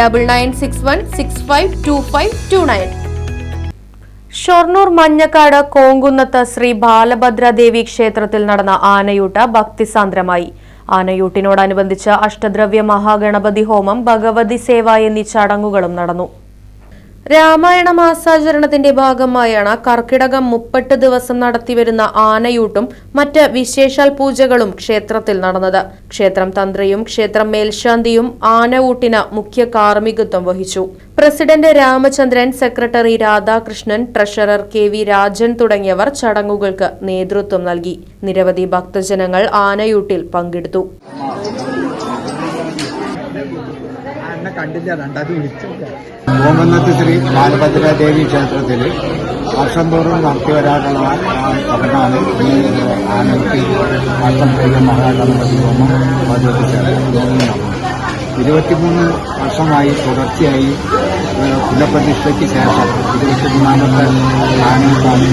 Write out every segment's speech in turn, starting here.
double nine six one six five two five two nine Shoranur Manjakkad Konkunnathu Sri Balabhadradevi ക്ഷേത്രത്തിൽ നടന്ന ആനയൂട്ട ഭക്തിസാന്ദ്രമായി. ആനയൂട്ടിനോടനുബന്ധിച്ച് അഷ്ടദ്രവ്യ മഹാഗണപതി ഹോമം ഭഗവതി സേവ എന്നീ ചടങ്ങുകളും നടന്നു. രാമായണ മാസാചരണത്തിന്റെ ഭാഗമായാണ് കർക്കിടകം മുപ്പട്ട് ദിവസം നടത്തിവരുന്ന ആനയൂട്ടും മറ്റ് വിശേഷാൽ പൂജകളും ക്ഷേത്രത്തിൽ നടന്നത്. ക്ഷേത്രം തന്ത്രിയും ക്ഷേത്രം മേൽശാന്തിയും ആനയൂട്ടിന് മുഖ്യ കാർമ്മികത്വം വഹിച്ചു. President Ramachandran secretary Radhakrishnan treasurer K V Rajan തുടങ്ങിയവർ ചടങ്ങുകൾക്ക് നേതൃത്വം നൽകി. നിരവധി ഭക്തജനങ്ങൾ ആനയൂട്ടിൽ പങ്കെടുത്തു. എന്നെ കണ്ടില്ല രണ്ടാമത് വിളിച്ചു ഓമന്നത്ത് ശ്രീ ബാലഭദ്രദേവി ക്ഷേത്രത്തിൽ വർഷം തോറും നടത്തി വരാറുള്ള ആ ചടങ്ങാണ് ഈ ആനത്തി അഷ്ടംപ്രിയ മഹാഗണപതി ഹോമം ഇരുപത്തിമൂന്ന് വർഷമായി തുടർച്ചയായി കുലപ്രതിഷ്ഠയ്ക്ക് ശേഷം ഇരുപത്തിമൂന്നാമത്തെ നടന്നത്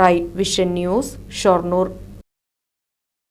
റൈറ്റ് വിഷൻ ന്യൂസ് ഷൊർണൂർ